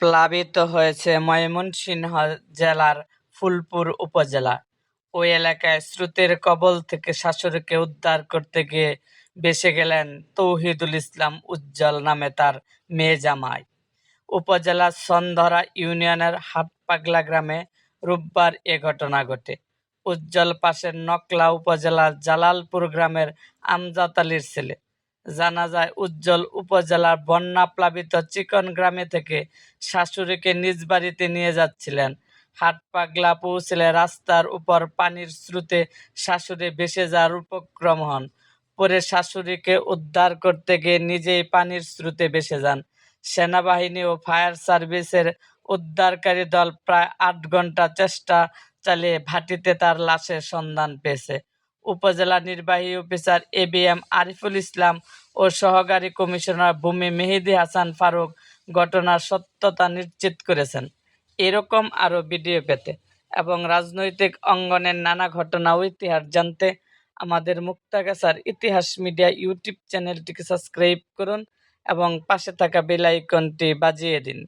প্লাবিত হয়েছে ময়মনসিংহ জেলার ফুলপুর উপজেলা। ওই এলাকায় স্রোতের কবল থেকে শাশুড়িকে উদ্ধার করতে গিয়ে ভেসে গেলেন তৌহিদুল ইসলাম উজ্জ্বল নামে তার মেয়ে জামাই। উপজেলার সন্ধরা ইউনিয়নের হাটপাগলা গ্রামে রোববার এ ঘটনা ঘটে। উজ্জ্বল পাশের নকলা উপজেলার জালালপুর গ্রামের আমজাদ আলীর ছেলে। জানা যায়, উজ্জ্বল উপজেলার বন্যা প্লাবিত চিকন গ্রামে থেকে শাশুড়িকে নিজ বাড়িতে নিয়ে যাচ্ছিলেন। হাটপাগলা পৌঁছলে রাস্তার উপর পানির স্রোতে শাশুড়ি ভেসে যাওয়ার উপক্রম হন। পরে শাশুড়িকে উদ্ধার করতে গিয়ে নিজেই পানির স্রোতে ভেসে যান। সেনাবাহিনী ও ফায়ার সার্ভিসের উদ্ধারকারী দল প্রায় আট ঘণ্টা চেষ্টা চালিয়ে ভাটিতে তার লাশের সন্ধান পেয়েছে। উপজেলা নির্বাহী officer A B M Ariful Islam ও সহকারী কমিশনার ভূমি মেহেদি হাসান ফারুক ঘটনার সত্যতা নিশ্চিত করেছেন। এরকম আরও ভিডিও পেতে এবং রাজনৈতিক অঙ্গনের নানা ঘটনা ও ইতিহাস জানতে আমাদের মুক্তাগাছার ইতিহাস মিডিয়া ইউটিউব চ্যানেলটিকে সাবস্ক্রাইব করুন এবং পাশে থাকা বেল আইকনটি বাজিয়ে দিন।